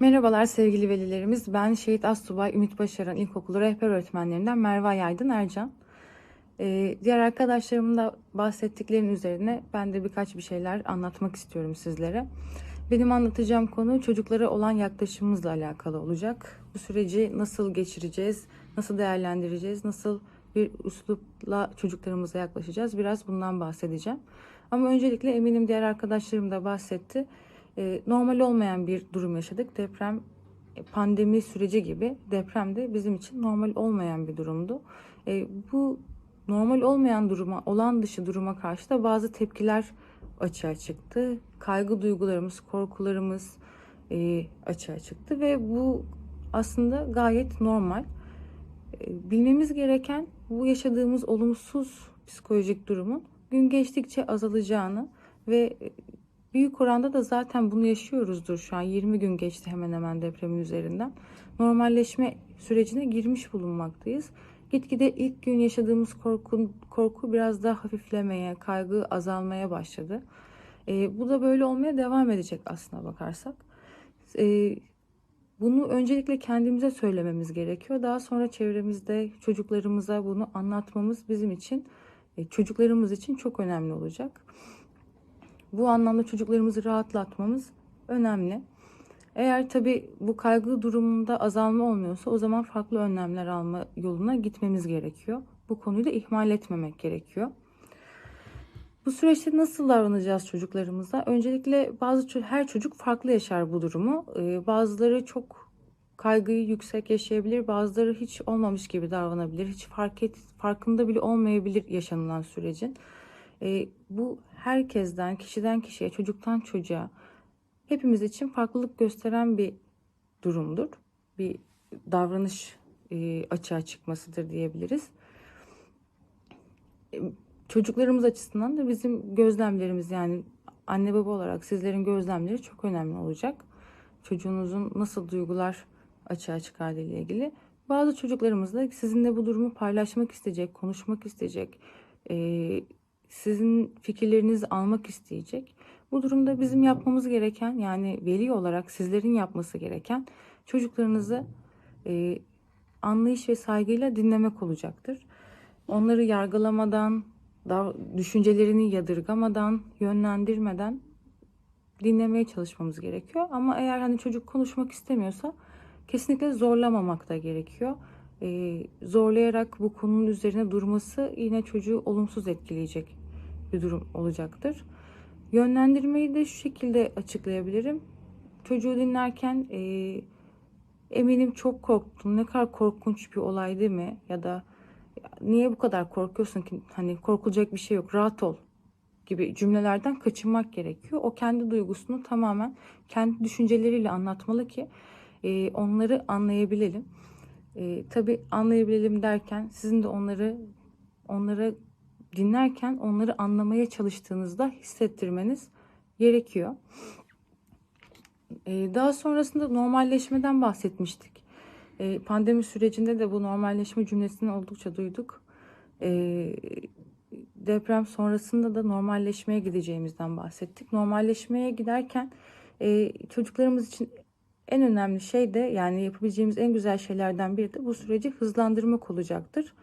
Merhabalar sevgili velilerimiz. Ben Şehit Assubay Ümit Başaran İlkokulu rehber öğretmenlerinden Merve Yaydın Ercan. Ee, diğer arkadaşlarımın da bahsettiklerinin üzerine ben de birkaç bir şeyler anlatmak istiyorum sizlere. Benim anlatacağım konu çocuklara olan yaklaşımımızla alakalı olacak. Bu süreci nasıl geçireceğiz, nasıl değerlendireceğiz, nasıl bir üslupla çocuklarımıza yaklaşacağız biraz bundan bahsedeceğim. Ama öncelikle eminim diğer arkadaşlarım da bahsetti. Ee, normal olmayan bir durum yaşadık. Deprem e, pandemi süreci gibi deprem de bizim için normal olmayan bir durumdu. Ee, bu normal olmayan duruma, olan dışı duruma karşı da bazı tepkiler açığa çıktı. Kaygı duygularımız, korkularımız e, açığa çıktı ve bu aslında gayet normal. E, bilmemiz gereken bu yaşadığımız olumsuz psikolojik durumun gün geçtikçe azalacağını ve e, büyük oranda da zaten bunu yaşıyoruzdur şu an 20 gün geçti hemen hemen depremin üzerinden. Normalleşme sürecine girmiş bulunmaktayız. Gitgide ilk gün yaşadığımız korku, korku biraz daha hafiflemeye, kaygı azalmaya başladı. E, bu da böyle olmaya devam edecek aslına bakarsak. E, bunu öncelikle kendimize söylememiz gerekiyor. Daha sonra çevremizde çocuklarımıza bunu anlatmamız bizim için, e, çocuklarımız için çok önemli olacak. Bu anlamda çocuklarımızı rahatlatmamız önemli. Eğer tabi bu kaygı durumunda azalma olmuyorsa o zaman farklı önlemler alma yoluna gitmemiz gerekiyor. Bu konuyu da ihmal etmemek gerekiyor. Bu süreçte nasıl davranacağız çocuklarımıza? Öncelikle bazı her çocuk farklı yaşar bu durumu. Ee, bazıları çok kaygıyı yüksek yaşayabilir, bazıları hiç olmamış gibi davranabilir, hiç fark et, farkında bile olmayabilir yaşanılan sürecin. Ee, bu herkesten, kişiden kişiye, çocuktan çocuğa hepimiz için farklılık gösteren bir durumdur. Bir davranış e, açığa çıkmasıdır diyebiliriz. E, çocuklarımız açısından da bizim gözlemlerimiz yani anne baba olarak sizlerin gözlemleri çok önemli olacak. Çocuğunuzun nasıl duygular açığa çıkardığı ile ilgili. Bazı çocuklarımız da sizinle bu durumu paylaşmak isteyecek, konuşmak isteyecek, e, sizin fikirlerinizi almak isteyecek. Bu durumda bizim yapmamız gereken yani veli olarak sizlerin yapması gereken çocuklarınızı e, anlayış ve saygıyla dinlemek olacaktır. Onları yargılamadan, düşüncelerini yadırgamadan, yönlendirmeden dinlemeye çalışmamız gerekiyor. Ama eğer hani çocuk konuşmak istemiyorsa kesinlikle zorlamamak da gerekiyor. Ee, zorlayarak bu konunun üzerine durması yine çocuğu olumsuz etkileyecek bir durum olacaktır. Yönlendirmeyi de şu şekilde açıklayabilirim. Çocuğu dinlerken e, eminim çok korktum. Ne kadar korkunç bir olay değil mi? Ya da niye bu kadar korkuyorsun ki? Hani korkulacak bir şey yok. Rahat ol gibi cümlelerden kaçınmak gerekiyor. O kendi duygusunu tamamen kendi düşünceleriyle anlatmalı ki e, onları anlayabilelim. E, tabii anlayabilelim derken sizin de onları onlara dinlerken onları anlamaya çalıştığınızda hissettirmeniz gerekiyor. Ee, daha sonrasında normalleşmeden bahsetmiştik. Ee, pandemi sürecinde de bu normalleşme cümlesini oldukça duyduk. Ee, deprem sonrasında da normalleşmeye gideceğimizden bahsettik. Normalleşmeye giderken e, çocuklarımız için en önemli şey de yani yapabileceğimiz en güzel şeylerden biri de bu süreci hızlandırmak olacaktır.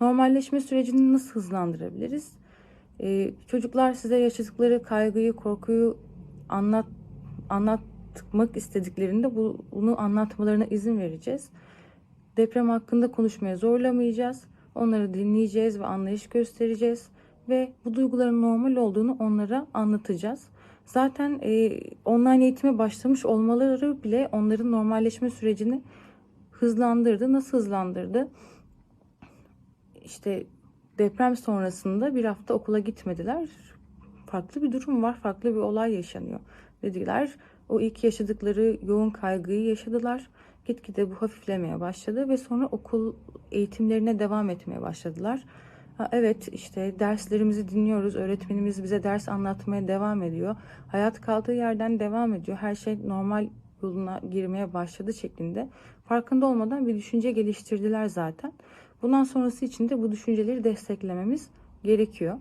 Normalleşme sürecini nasıl hızlandırabiliriz? Ee, çocuklar size yaşadıkları kaygıyı, korkuyu anlat anlatmak istediklerinde bu, bunu anlatmalarına izin vereceğiz. Deprem hakkında konuşmaya zorlamayacağız. Onları dinleyeceğiz ve anlayış göstereceğiz ve bu duyguların normal olduğunu onlara anlatacağız. Zaten e, online eğitime başlamış olmaları bile onların normalleşme sürecini hızlandırdı. Nasıl hızlandırdı? İşte deprem sonrasında bir hafta okula gitmediler. Farklı bir durum var, farklı bir olay yaşanıyor dediler. O ilk yaşadıkları yoğun kaygıyı yaşadılar. Gitgide bu hafiflemeye başladı ve sonra okul eğitimlerine devam etmeye başladılar. Ha, evet işte derslerimizi dinliyoruz. Öğretmenimiz bize ders anlatmaya devam ediyor. Hayat kaldığı yerden devam ediyor. Her şey normal yoluna girmeye başladı şeklinde. Farkında olmadan bir düşünce geliştirdiler zaten. Bundan sonrası için de bu düşünceleri desteklememiz gerekiyor.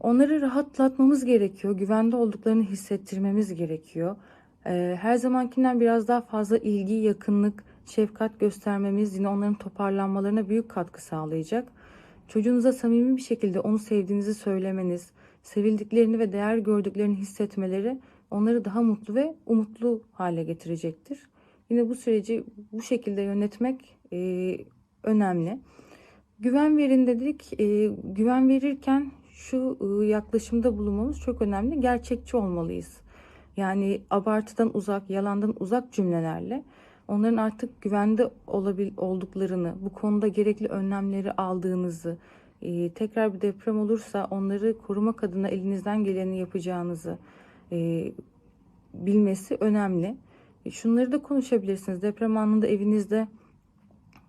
Onları rahatlatmamız gerekiyor. Güvende olduklarını hissettirmemiz gerekiyor. Ee, her zamankinden biraz daha fazla ilgi, yakınlık, şefkat göstermemiz yine onların toparlanmalarına büyük katkı sağlayacak. Çocuğunuza samimi bir şekilde onu sevdiğinizi söylemeniz, sevildiklerini ve değer gördüklerini hissetmeleri onları daha mutlu ve umutlu hale getirecektir. Yine bu süreci bu şekilde yönetmek e, önemli. Güven verin dedik. E, güven verirken şu e, yaklaşımda bulunmamız çok önemli. Gerçekçi olmalıyız. Yani abartıdan uzak, yalandan uzak cümlelerle onların artık güvende olabil olduklarını, bu konuda gerekli önlemleri aldığınızı, e, tekrar bir deprem olursa onları korumak adına elinizden geleni yapacağınızı e, bilmesi önemli. E, Şunları da konuşabilirsiniz. Deprem anında evinizde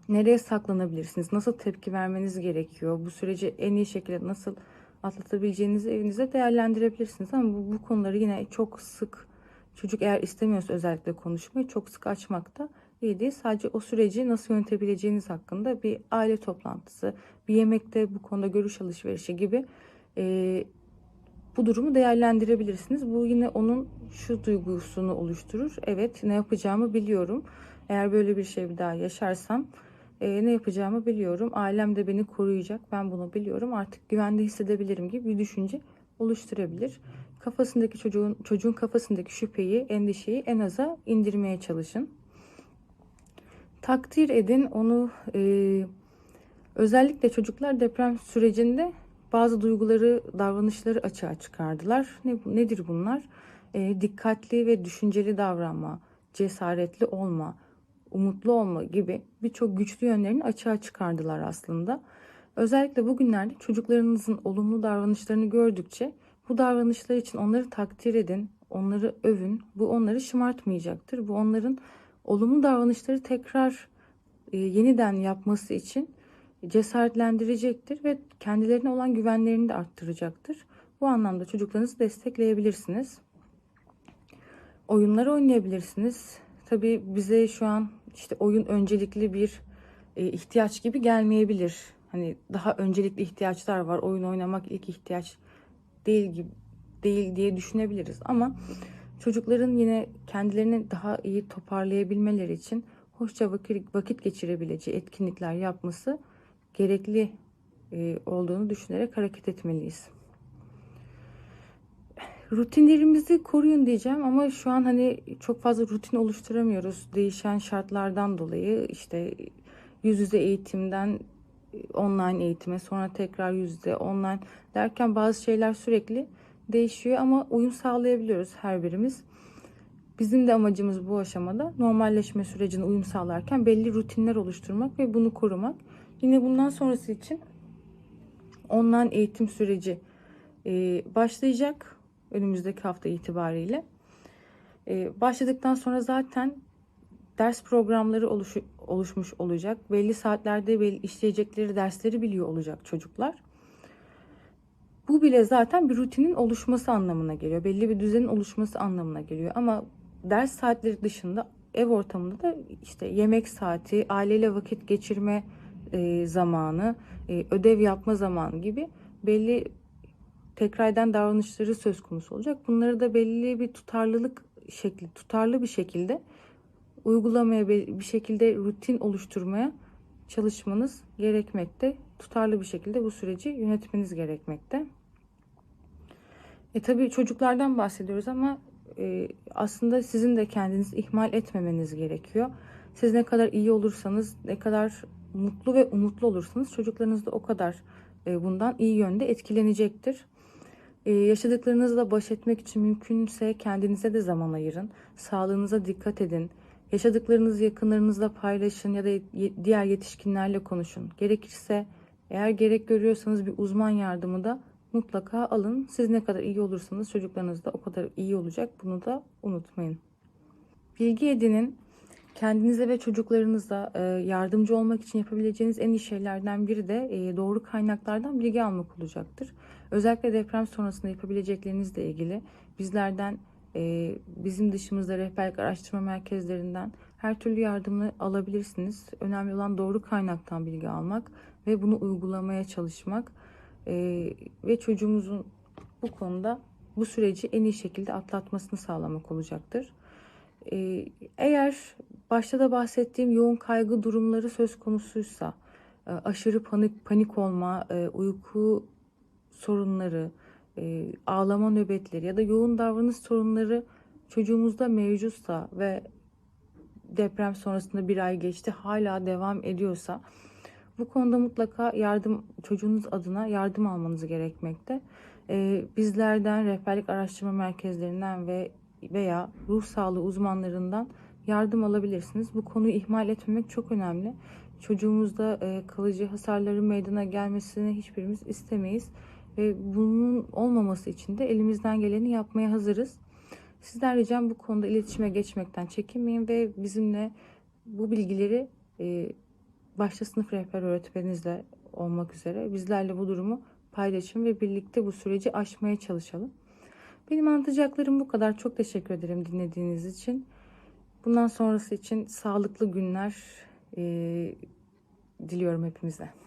nereye saklanabilirsiniz? Nasıl tepki vermeniz gerekiyor? Bu süreci en iyi şekilde nasıl atlatabileceğinizi evinizde değerlendirebilirsiniz. Ama bu, bu konuları yine çok sık çocuk eğer istemiyorsa özellikle konuşmayı çok sık açmakta iyi değil. Sadece o süreci nasıl yönetebileceğiniz hakkında bir aile toplantısı, bir yemekte bu konuda görüş alışverişi gibi e, bu durumu değerlendirebilirsiniz. Bu yine onun şu duygusunu oluşturur. Evet ne yapacağımı biliyorum. Eğer böyle bir şey bir daha yaşarsam e, ne yapacağımı biliyorum. Ailem de beni koruyacak. Ben bunu biliyorum. Artık güvende hissedebilirim gibi bir düşünce oluşturabilir. Kafasındaki çocuğun çocuğun kafasındaki şüpheyi, endişeyi en aza indirmeye çalışın. Takdir edin onu e, özellikle çocuklar deprem sürecinde bazı duyguları, davranışları açığa çıkardılar. Ne, nedir bunlar? E, dikkatli ve düşünceli davranma, cesaretli olma, umutlu olma gibi birçok güçlü yönlerini açığa çıkardılar aslında. Özellikle bugünlerde çocuklarınızın olumlu davranışlarını gördükçe bu davranışlar için onları takdir edin, onları övün. Bu onları şımartmayacaktır. Bu onların olumlu davranışları tekrar e, yeniden yapması için cesaretlendirecektir ve kendilerine olan güvenlerini de arttıracaktır. Bu anlamda çocuklarınızı destekleyebilirsiniz. Oyunlar oynayabilirsiniz. Tabii bize şu an işte oyun öncelikli bir e, ihtiyaç gibi gelmeyebilir. Hani daha öncelikli ihtiyaçlar var. Oyun oynamak ilk ihtiyaç değil gibi değil diye düşünebiliriz ama çocukların yine kendilerini daha iyi toparlayabilmeleri için hoşça vakit, vakit geçirebileceği etkinlikler yapması gerekli e, olduğunu düşünerek hareket etmeliyiz. Rutinlerimizi koruyun diyeceğim ama şu an hani çok fazla rutin oluşturamıyoruz. Değişen şartlardan dolayı işte yüz yüze eğitimden online eğitime sonra tekrar yüz yüze online derken bazı şeyler sürekli değişiyor ama uyum sağlayabiliyoruz her birimiz. Bizim de amacımız bu aşamada normalleşme sürecine uyum sağlarken belli rutinler oluşturmak ve bunu korumak. Yine bundan sonrası için online eğitim süreci e, başlayacak önümüzdeki hafta itibariyle. E, başladıktan sonra zaten ders programları oluş, oluşmuş olacak. Belli saatlerde belli işleyecekleri dersleri biliyor olacak çocuklar. Bu bile zaten bir rutinin oluşması anlamına geliyor. Belli bir düzenin oluşması anlamına geliyor. Ama ders saatleri dışında ev ortamında da işte yemek saati, aileyle vakit geçirme e, zamanı, e, ödev yapma zamanı gibi belli tekrar eden davranışları söz konusu olacak. Bunları da belli bir tutarlılık şekli, tutarlı bir şekilde uygulamaya bir şekilde rutin oluşturmaya çalışmanız gerekmekte. Tutarlı bir şekilde bu süreci yönetmeniz gerekmekte. E tabii çocuklardan bahsediyoruz ama e, aslında sizin de kendinizi ihmal etmemeniz gerekiyor. Siz ne kadar iyi olursanız, ne kadar mutlu ve umutlu olursanız çocuklarınız da o kadar e, bundan iyi yönde etkilenecektir. E, yaşadıklarınızla baş etmek için mümkünse kendinize de zaman ayırın. Sağlığınıza dikkat edin. Yaşadıklarınızı yakınlarınızla paylaşın ya da diğer yetişkinlerle konuşun. Gerekirse eğer gerek görüyorsanız bir uzman yardımı da mutlaka alın. Siz ne kadar iyi olursanız çocuklarınız da o kadar iyi olacak. Bunu da unutmayın. Bilgi edinin. Kendinize ve çocuklarınıza e, yardımcı olmak için yapabileceğiniz en iyi şeylerden biri de e, doğru kaynaklardan bilgi almak olacaktır. Özellikle deprem sonrasında yapabileceklerinizle ilgili bizlerden e, bizim dışımızda rehberlik araştırma merkezlerinden her türlü yardımı alabilirsiniz. Önemli olan doğru kaynaktan bilgi almak ve bunu uygulamaya çalışmak ve çocuğumuzun bu konuda bu süreci en iyi şekilde atlatmasını sağlamak olacaktır. Ee, eğer başta da bahsettiğim yoğun kaygı durumları söz konusuysa, e, aşırı panik panik olma, e, uyku sorunları, e, ağlama nöbetleri ya da yoğun davranış sorunları çocuğumuzda mevcutsa ve deprem sonrasında bir ay geçti hala devam ediyorsa bu konuda mutlaka yardım çocuğunuz adına yardım almanız gerekmekte. Ee, bizlerden rehberlik araştırma merkezlerinden ve veya ruh sağlığı uzmanlarından yardım alabilirsiniz. Bu konuyu ihmal etmemek çok önemli. Çocuğumuzda e, kalıcı hasarların meydana gelmesini hiçbirimiz istemeyiz ve bunun olmaması için de elimizden geleni yapmaya hazırız. Sizden ricam bu konuda iletişime geçmekten çekinmeyin ve bizimle bu bilgileri e, başta sınıf rehber öğretmeninizle olmak üzere bizlerle bu durumu paylaşın ve birlikte bu süreci aşmaya çalışalım. Benim anlatacaklarım bu kadar. Çok teşekkür ederim dinlediğiniz için. Bundan sonrası için sağlıklı günler e, diliyorum hepimize.